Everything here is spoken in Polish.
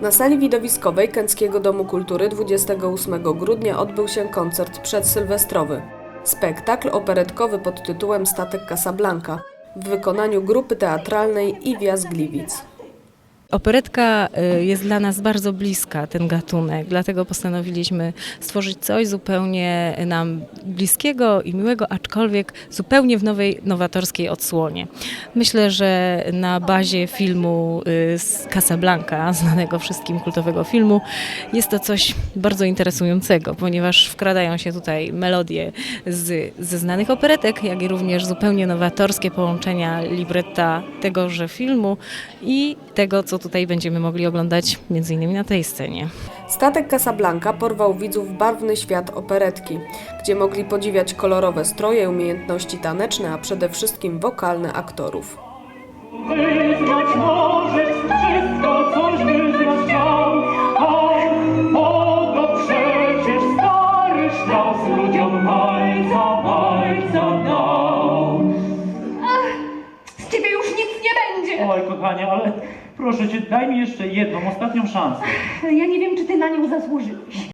Na sali widowiskowej Kęckiego Domu Kultury 28 grudnia odbył się koncert przedsylwestrowy. Spektakl operetkowy pod tytułem Statek Casablanca w wykonaniu grupy teatralnej Iwia z Gliwic. Operetka y, jest dla nas bardzo bliska, ten gatunek, dlatego postanowiliśmy stworzyć coś zupełnie nam bliskiego i miłego, aczkolwiek zupełnie w nowej, nowatorskiej odsłonie. Myślę, że na bazie filmu y, z Casablanca, znanego wszystkim kultowego filmu, jest to coś bardzo interesującego, ponieważ wkradają się tutaj melodie z, ze znanych operetek, jak i również zupełnie nowatorskie połączenia libretta tegoże filmu i tego, co tutaj będziemy mogli oglądać między innymi na tej scenie. Statek Casablanca porwał widzów w barwny świat operetki, gdzie mogli podziwiać kolorowe stroje, umiejętności taneczne, a przede wszystkim wokalne aktorów. Wyznać możesz wszystko, coś wyznać chciał, a Boga przecież stary sztos ludziom majca, Oj, kochanie, ale proszę cię, daj mi jeszcze jedną, ostatnią szansę. Ja nie wiem, czy ty na nią zasłużyłeś.